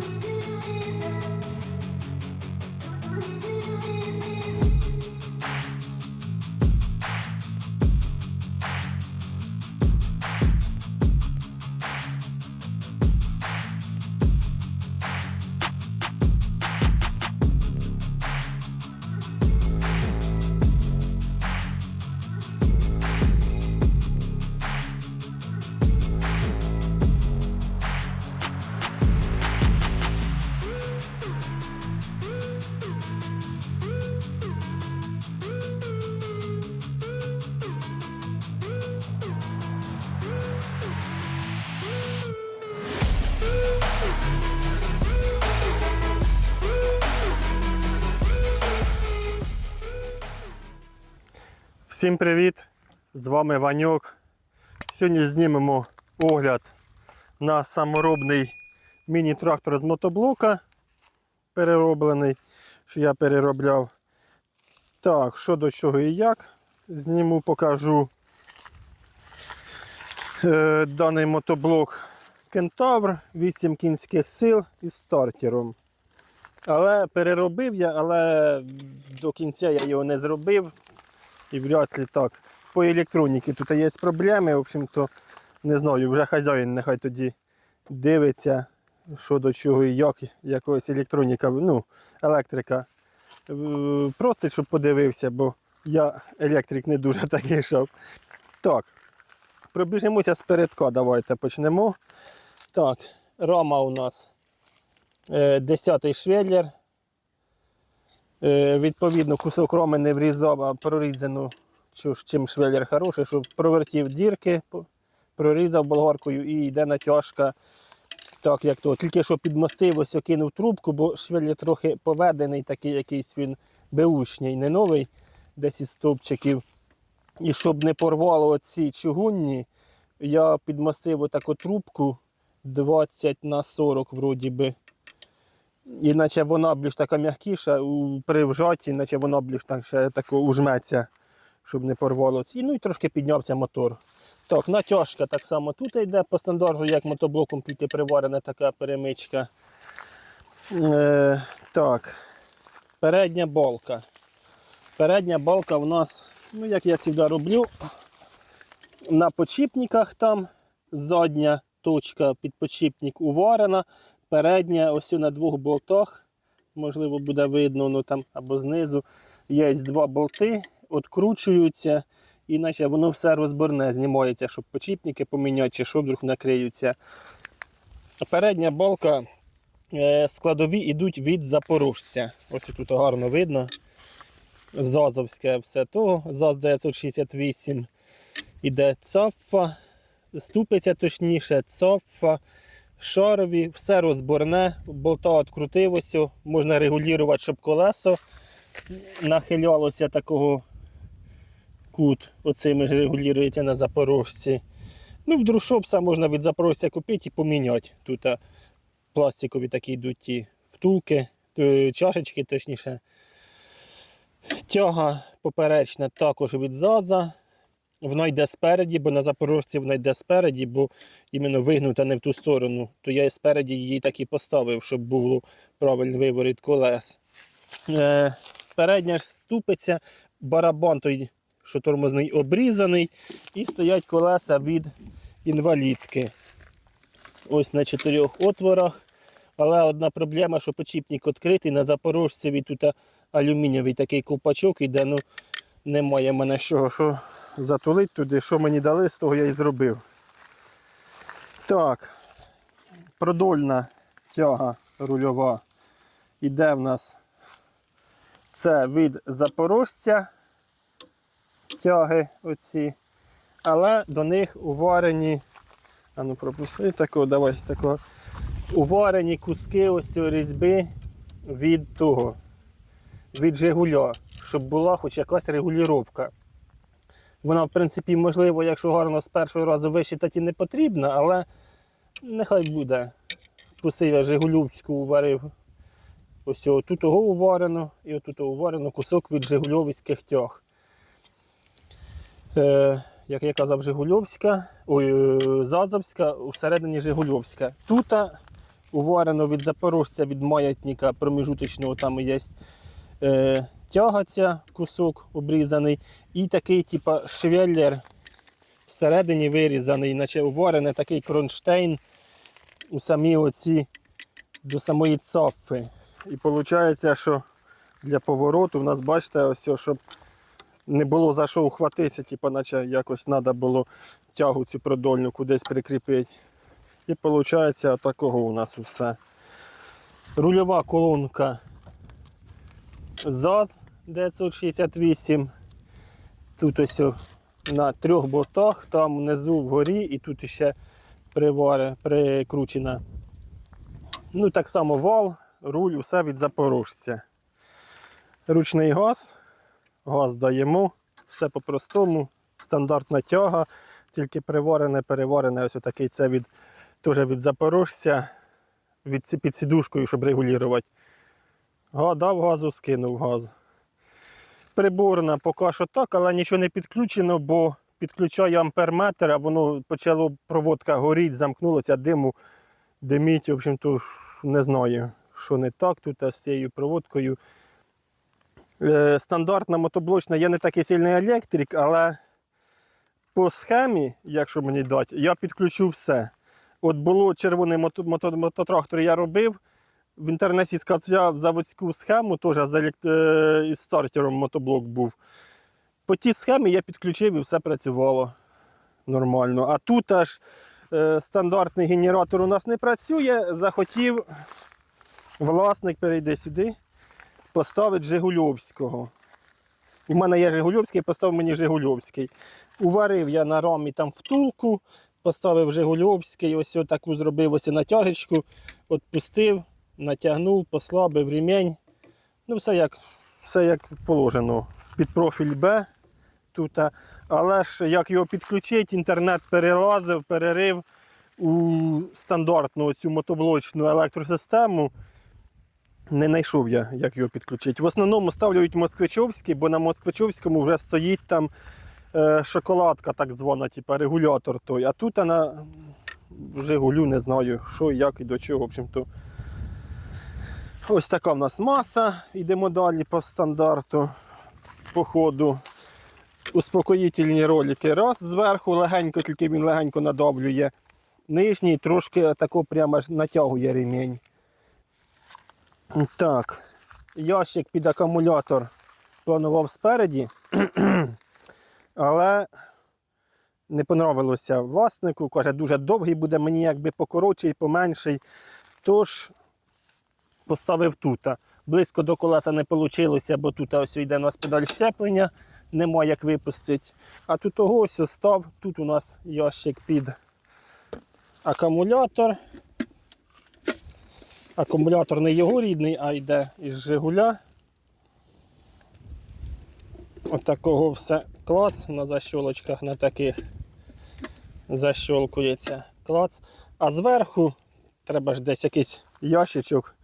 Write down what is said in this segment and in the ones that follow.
How you. Всім привіт! З вами Ваньок. Сьогодні знімемо огляд на саморобний міні-трактор з мотоблока. Перероблений, що я переробляв. Так, що до чого і як. Зніму, покажу. Е, даний мотоблок Кентавр, 8 кінських сил із стартером. Але переробив я, але до кінця я його не зробив. І вряд ли так. По електроніці тут є проблеми, в общем-то, не знаю, вже хазяїн нехай тоді дивиться, що до чого і як, якогось електроніка, ну, електрика. Е, Просить, щоб подивився, бо я електрик не дуже такий, щоб. Так, пробіжимося з передка, давайте почнемо. Так, рама у нас е, 10 швеллер. Е, Відповідно, кусок роми не врізав, а прорізану, чим швеллер хороший, щоб провертів дірки, прорізав болгаркою і йде натяжка. Так, як то. Тільки що підмостив, ось кинув трубку, бо швеллер трохи поведений, такий якийсь він беушній, не новий, десь із стовпчиків. І щоб не порвало оці чугунні, я підмостив отаку трубку 20 на 40 вроді би. Іначе вона більш така м'якіша, при вжаті, наче вона більш так ще тако ужметься, щоб не порвало ці. Ну і трошки піднявся мотор. Так, натяжка так само тут йде по стандарту, як мотоблоком, тільки приварена така перемичка. Е, так, передня балка. Передня балка в нас, ну як я завжди роблю, на почіпниках там задня точка під почіпник уварена, передня ось на двох болтах, можливо, буде видно ну, там або знизу. Є два болти, відкручуються, іначе воно все розборне, знімається, щоб почіпники поміняти, чи що вдруг накриються. Передня балка е, складові йдуть від запорожця. Ось тут гарно видно. Зазовське все то, ЗАЗ 968 іде цапфа, ступиця точніше, цапфа, шарові, все розборне, болта відкрутилося, можна регулювати, щоб колесо нахилялося такого кут. Оцими ж регулюєте на запорожці. Ну, в друшопса можна від запорожця купити і поміняти. Тут пластикові такі йдуть ті втулки, чашечки точніше. Тяга поперечна також від ЗАЗа. Вона йде спереді, бо на запорожці вона йде спереді, бо іменно вигнута не в ту сторону. То я спереді її так і поставив, щоб було правильний виворіт колес. Е, передня ж ступиця, барабан той, що тормозний обрізаний, і стоять колеса від інвалідки. Ось на чотирьох отворах. Але одна проблема, що почіпник відкритий, на запорожцеві тут алюмінієвий такий ковпачок іде, ну немає мене що, що затулити туди, що мені дали, з того я і зробив. Так, продольна тяга рульова іде в нас. Це від запорожця тяги оці, але до них уварені, а ну пропусти такого, давай такого. Уварені куски ось різьби від того, від Жигуля, щоб була хоч якась регулювання. Вона, в принципі, можливо, якщо гарно з першого разу вишитати не потрібна, але нехай буде. Пустив я Жигулівську уварив. Ось тут того уварено і отут уварено кусок від Жигульовських тяг. Е, як я казав, Жигульовська, ой, е, Зазовська, всередині Жигульовська. Тут уварено від запорожця, від маятника проміжуточного, там є е, тягаться, кусок обрізаний. І такий, типа, швеллер всередині вирізаний, наче уварений такий кронштейн у самі оці до самої цафи. І виходить, що для повороту у нас, бачите, ось, щоб не було за що ухватитися, типу, наче якось треба було тягу цю продольну кудись прикріпити. І виходить, такого у нас усе. Рульова колонка ЗАЗ 968. Тут ось на трьох бортах, там внизу вгорі і тут ще привари, прикручена. Ну, так само вал, руль, усе від запорожця. Ручний газ, газ даємо, все по-простому, стандартна тяга, тільки приварене, переварене, ось такий це від, теж від запорожця, від, під сідушкою, щоб регулювати. Га, дав газу, скинув газ. Приборна поки що так, але нічого не підключено, бо підключаю амперметр, а воно почало проводка горіти, замкнулося, диму диміть. В общем-то, не знаю, що не так тут а з цією проводкою. Е, стандартна мотоблочна, я не такий сильний електрик, але по схемі, якщо мені дати, я підключу все. От було червоний мото, мото, мототрактор, я робив. В інтернеті скачав заводську схему, теж е, із стартером мотоблок був. По тій схемі я підключив і все працювало нормально. А тут аж е, стандартний генератор у нас не працює. Захотів власник перейде сюди, поставить Жигульовського. У мене є Жигульовський, поставив мені Жигульовський. Уварив я на рамі там втулку, поставив Жигульовський, ось таку зробив ось натягочку, відпустив, натягнув, послабив ремінь. Ну, все як, все як положено. Під профіль Б тут. Але ж як його підключити, інтернет перелазив, перерив у стандартну цю мотоблочну електросистему. Не знайшов я, як його підключити. В основному ставлюють москвичовський, бо на москвичовському вже стоїть там е, шоколадка, так звана, типу регулятор той. А тут на Жигулю не знаю, що, як і до чого. В общем-то. Ось така в нас маса. Йдемо далі по стандарту, по ходу. Успокоїтельні ролики. Раз зверху легенько, тільки він легенько надавлює. Нижній трошки тако прямо натягує ремінь. Так, ящик під акумулятор планував спереді, але не понравилося власнику. Каже, дуже довгий буде, мені якби покоротший, поменший. Тож поставив тут. Близько до колеса не вийшло, бо тут ось йде у нас педаль щеплення, нема як випустити. А тут ось став. Тут у нас ящик під акумулятор. Акумулятор не його рідний, а йде із Жигуля. От такого все клас на защолочках, на таких защолкується клац. А зверху треба ж десь якийсь ящичок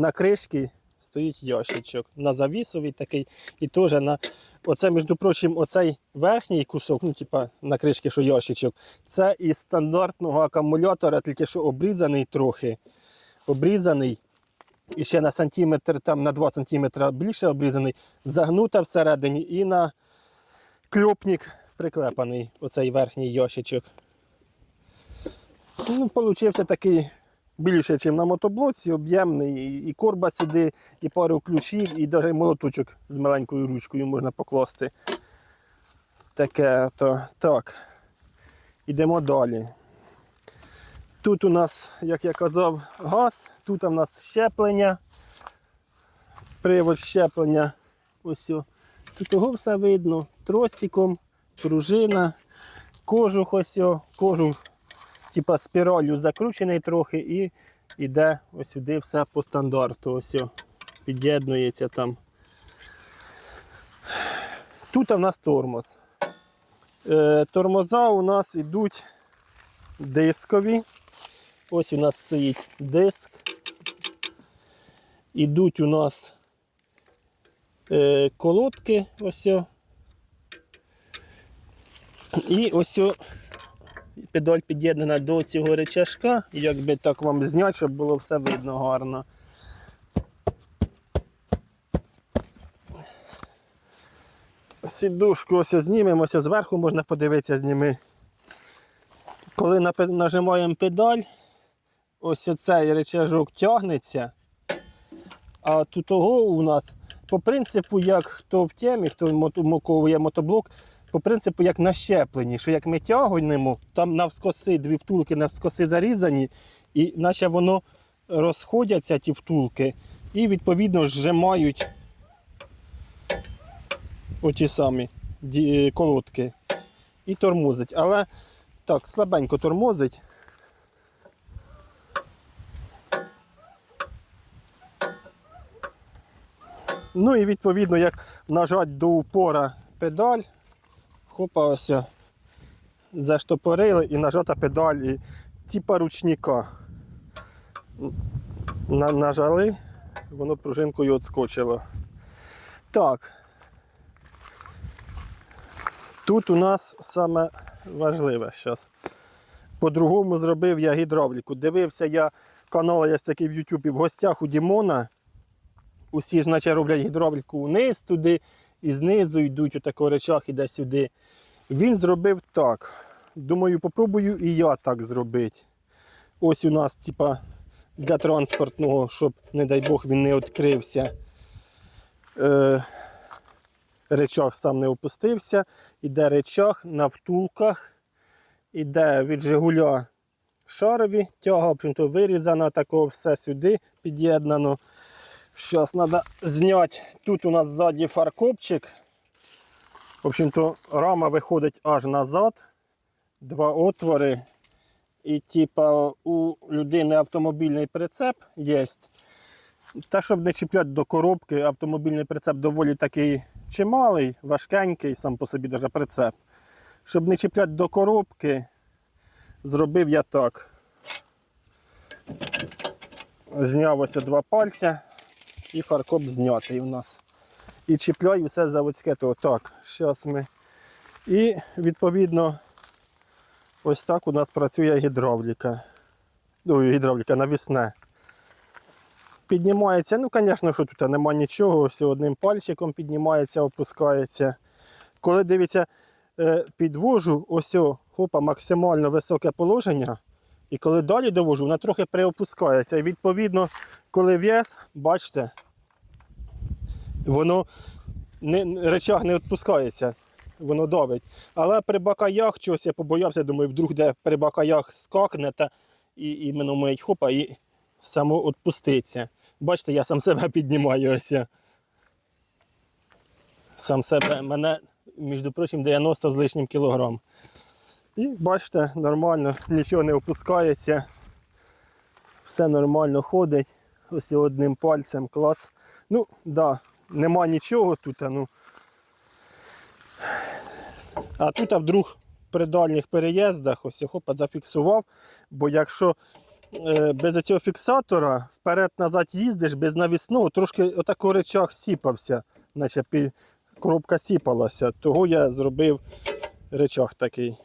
на кришці стоїть ящичок. На завісовий такий. І теж на оце, між прочим, оцей верхній кусок, ну, типа на кришці, що ящичок, це із стандартного акумулятора, тільки що обрізаний трохи. Обрізаний. І ще на сантиметр, там на 2 см більше обрізаний, загнута всередині і на кльопник приклепаний оцей верхній ящичок. Ну, Получився такий більше, ніж на мотоблоці, об'ємний. І- корба сюди, і пару ключів, і навіть молоточок з маленькою ручкою можна покласти. Таке то. Так. Ідемо далі. Тут у нас, як я казав, газ, тут у нас щеплення, привод щеплення. Ось. Тут того все видно. Тросиком, пружина, кожух ось, кожух, типа спіралью закручений трохи і йде ось сюди все по стандарту. Ось під'єднується там. Тут у нас тормоз. Е, тормоза у нас йдуть дискові. Ось у нас стоїть диск. Ідуть у нас е, колодки. Ось. І ось педаль під'єднана до цього речашка. Якби так вам зняти, щоб було все видно гарно. Сідушку ось знімемося, зверху можна подивитися, зніми. Коли нажимаємо педаль, ось цей речажок тягнеться. А тут того у нас по принципу, як хто в темі, хто моковує мотоблок, по принципу, як на щепленні, що як ми тягуємо, там навскоси дві втулки навскоси зарізані, і наче воно розходяться ті втулки, і відповідно зжимають оті самі колодки і тормозить. Але так, слабенько тормозить. Ну і відповідно, як нажать до упора педаль, хопа ось заштопорили і нажата педаль, і типа ручника. На, нажали, воно пружинкою відскочило. Так. Тут у нас саме важливе зараз. По-другому зробив я гідравліку. Дивився я канал, є такий в Ютубі в гостях у Дімона. Усі ж наче роблять гідравліку вниз туди, і знизу йдуть отако речах іде сюди. Він зробив так. Думаю, попробую і я так зробити. Ось у нас, типа, для транспортного, щоб, не дай Бог, він не відкрився. Е, речах сам не опустився. Іде речах на втулках. Іде від Жигуля шарові, тяга, общем-то, вирізана, такого все сюди під'єднано. Зараз треба зняти. Тут у нас ззаді фаркопчик. В общем-то, рама виходить аж назад. Два отвори. І типа у людини автомобільний прицеп є. Та щоб не чіпляти до коробки, автомобільний прицеп доволі такий чималий, важкенький, сам по собі даже прицеп. Щоб не чіпляти до коробки, зробив я так. Зняв ось два пальця і фаркоп знятий у нас. І чіпляю це заводське то так. Зараз ми. І відповідно ось так у нас працює гідравліка. Ну, гідравліка навісне. Піднімається, ну, звісно, що тут нема нічого, ось одним пальчиком піднімається, опускається. Коли дивіться, е, підвожу, ось хопа, максимально високе положення. І коли далі довожу, вона трохи приопускається. І відповідно, коли в'яз, бачите, воно не, речах не відпускається, воно давить. Але при бакаях чогось я побоявся, думаю, вдруг де при бакаях скакне та і, мене мить хопа і само відпуститься. Бачите, я сам себе піднімаю ось. Сам себе, мене, між прочим, 90 з лишнім кілограм. І бачите, нормально, нічого не опускається. Все нормально ходить. Ось одним пальцем клац. Ну, да, нема нічого тут. Ну. А тут а вдруг при дальніх переїздах ось хопа зафіксував. Бо якщо е, без цього фіксатора вперед-назад їздиш без навісного, трошки отако речах сіпався, наче коробка сіпалася. Того я зробив речах такий.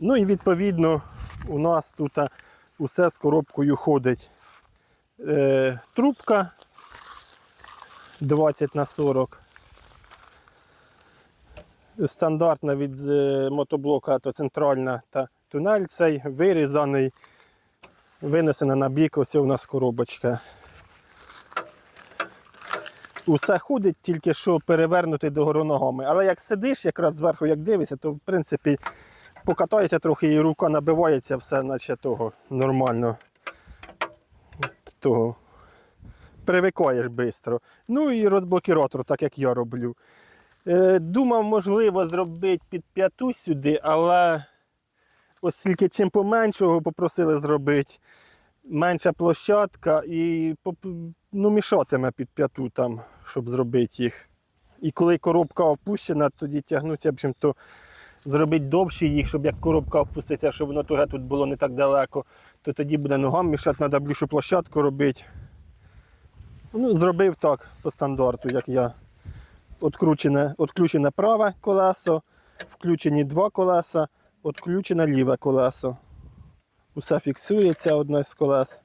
Ну і відповідно у нас тут усе з коробкою ходить. Е, трубка 20 на 40. Стандартна від е, мотоблока, то центральна та тунель цей вирізаний, винесена на бік, ось у нас коробочка. Усе ходить, тільки що перевернути догору ногами. Але як сидиш, якраз зверху як дивишся, то в принципі покатається трохи і рука набивається, все наче того нормально. Того. Привикаєш швидко. Ну і розблокіратор, так як я роблю. Е, думав, можливо, зробити під п'яту сюди, але оскільки чим поменшого попросили зробити, менша площадка і ну, мішатиме під п'яту там, щоб зробити їх. І коли коробка опущена, тоді тягнуться, в общем, то зробити довші їх, щоб як коробка опуститься, щоб воно туге тут було не так далеко, то тоді буде ногам мішати, треба більшу площадку робити. Ну, зробив так по стандарту, як я. Откручене, відключене праве колесо, включені два колеса, відключене ліве колесо. Усе фіксується одне з колес.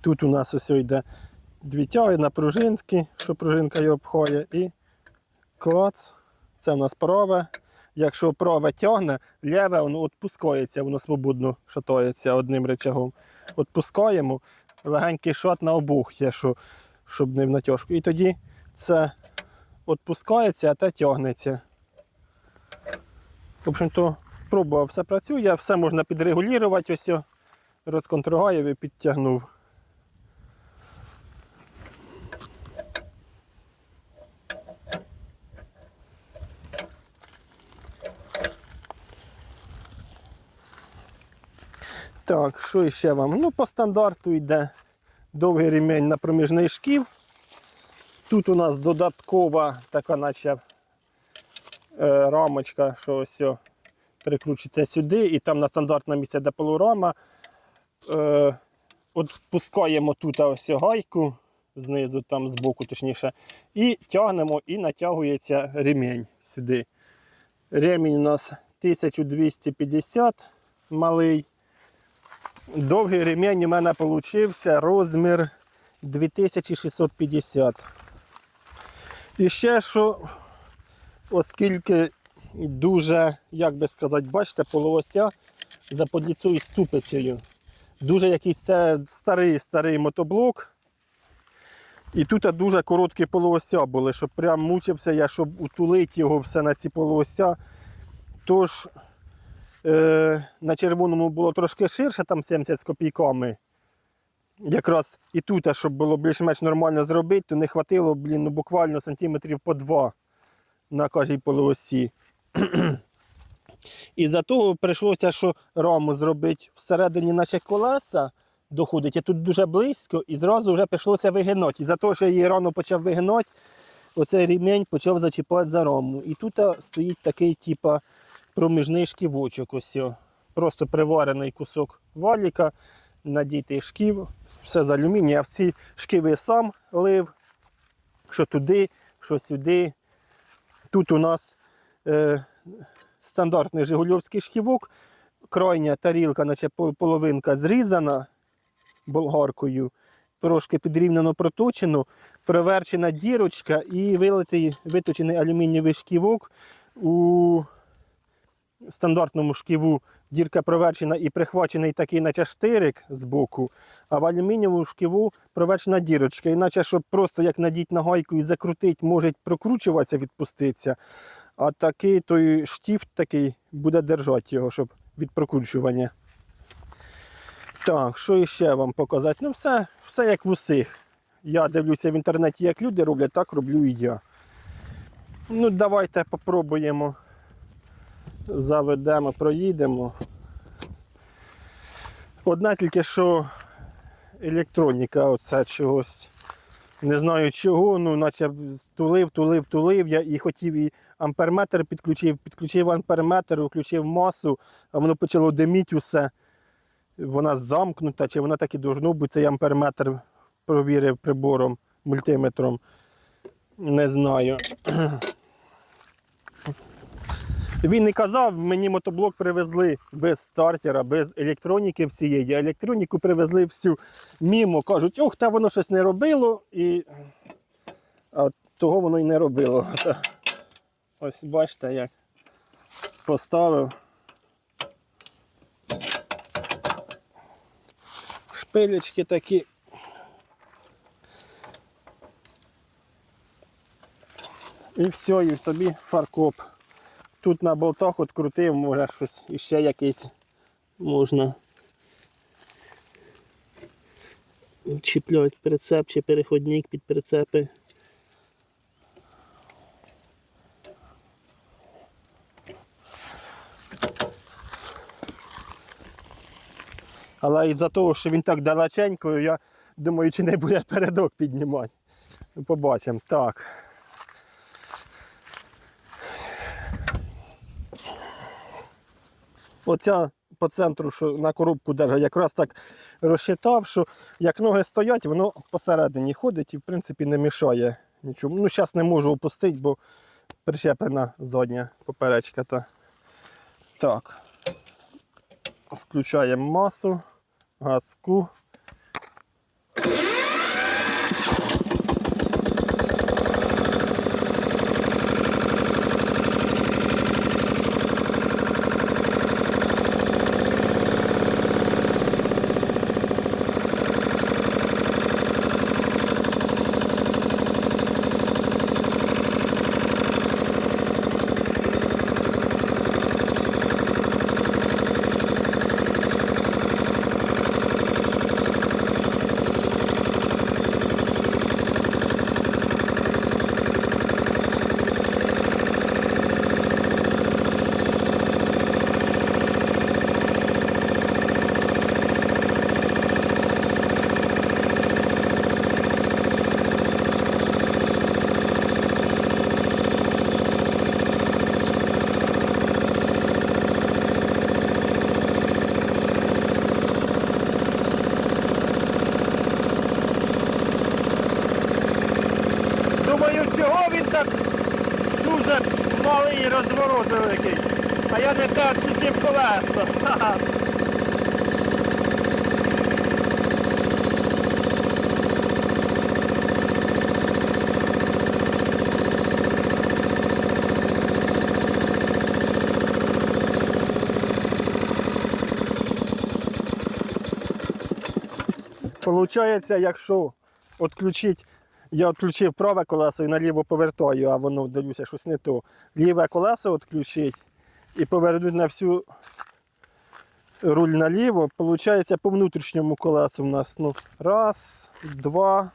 Тут у нас ось йде дві тяги на пружинки, що пружинка її обходить, і клац. Це у нас праве. Якщо праве тягне, ліве воно відпускається, воно свободно шатається одним речагом. Відпускаємо, легенький шот на обух є, що, щоб не в натяжку. І тоді це відпускається, а те тягнеться. В общем-то, пробував, все працює, все можна підрегулювати, ось я і підтягнув. Так, що ще вам? Ну, по стандарту йде довгий ремінь на проміжний шків. Тут у нас додаткова така, наче е, рамочка, що ось перекручується сюди, і там на стандартне місце, де полурама. Е, от впускаємо тут ось гайку знизу, там збоку точніше, і тягнемо і натягується ремінь сюди. Ремінь у нас 1250 малий. Довгий ремінь у мене вийшов розмір 2650. І ще що, оскільки дуже, як би сказати, бачите, полуося за подліцою ступицею. Дуже якийсь це старий старий мотоблок. І тут дуже короткі полуося були, щоб прям мучився я, щоб утулити його все на ці полуося. Тож е, на червоному було трошки ширше, там 70 з копійками. Якраз і тут, щоб було більш-менш нормально зробити, то не хватило, блін, ну, буквально сантиметрів по два на кожній полуосі. І за того прийшлося, що раму зробити всередині, наче колеса доходить, а тут дуже близько, і зразу вже прийшлося вигинати. І за те, що я її рано почав вигинати, оцей ремінь почав зачіпати за раму. І тут стоїть такий, типа, проміжний шківочок. Ось. Просто приварений кусок валіка, надітий шків, все з алюмінія. Ці шківи сам лив, що туди, що сюди. Тут у нас е, стандартний жигульовський шківок, крайня тарілка, наче половинка зрізана болгаркою, трошки підрівняно проточено, проверчена дірочка і вилитий виточений алюмінієвий шківок у стандартному шківу дірка проверчена і прихвачений такий, наче штирик з боку, а в алюмінієвому шківу проверчена дірочка. Іначе, щоб просто як надіть на гайку і закрутити, може прокручуватися, відпуститися. А такий той штіфт такий буде держати його, щоб від прокручування. Так, що ще вам показати? Ну, все, все як в усіх. Я дивлюся в інтернеті, як люди роблять, так роблю і я. Ну, давайте попробуємо заведемо, проїдемо. Одна тільки що електроніка оце чогось. Не знаю чого, ну наче тулив, тулив, тулив. Я і хотів і амперметр підключив, підключив амперметр, включив масу, а воно почало диміти усе. Вона замкнута, чи вона так і должно бути, цей амперметр провірив прибором, мультиметром. Не знаю. Він не казав, мені мотоблок привезли без стартера, без електроніки всієї. Електроніку привезли всю мімо. Кажуть, ох, та воно щось не робило, і а того воно й не робило. Ось бачите, як поставив. Шпилечки такі. І все, і тобі фаркоп. Тут на болтах відкрутив, може щось іще якийсь можна чіпляти прицеп чи переходник під прицепи. Але із-за того, що він так далеченько, я думаю, чи не буде передок піднімати. Побачимо. Так. Оця по центру, що на коробку держать, якраз так розчитав, що як ноги стоять, воно посередині ходить і в принципі не мішає нічому. Ну, зараз не можу опустити, бо прищеплена задня поперечка. Та. Так. Включаємо масу, газку. Думаю, чого він так дуже малий розворот великий. А я не так чуть колеса. Получається, якщо відключити, я відключив праве колесо і наліво повертаю, а воно дивлюся, щось не то. Ліве колесо відключить і повернути на всю руль наліво. Получається по внутрішньому колесу в нас ну, раз, два,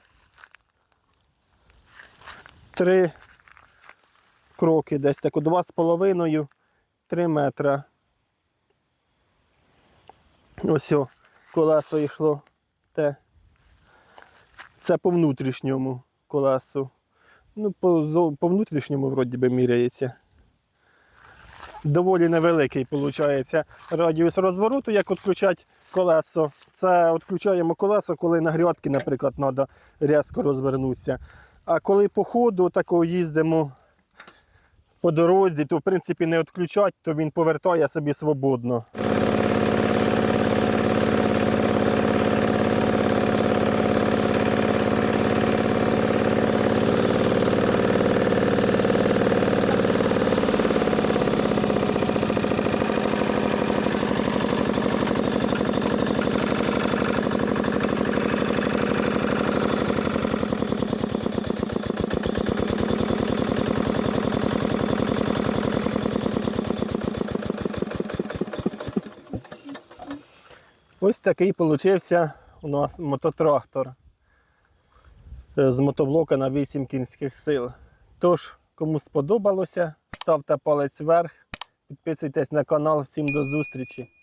три кроки, десь так, два з половиною, три метра. Ось о, колесо йшло те. Це по внутрішньому колесу. Ну, по, по внутрішньому вроді би міряється. Доволі невеликий виходить радіус розвороту, як відключати колесо. Це відключаємо колесо, коли на грядки, наприклад, треба різко розвернутися. А коли по ходу такого їздимо по дорозі, то в принципі не відключати, то він повертає собі свободно. Такий получився у нас мототрактор е, з мотоблока на 8 кінських сил. Тож, кому сподобалося, ставте палець вверх, підписуйтесь на канал. Всім до зустрічі!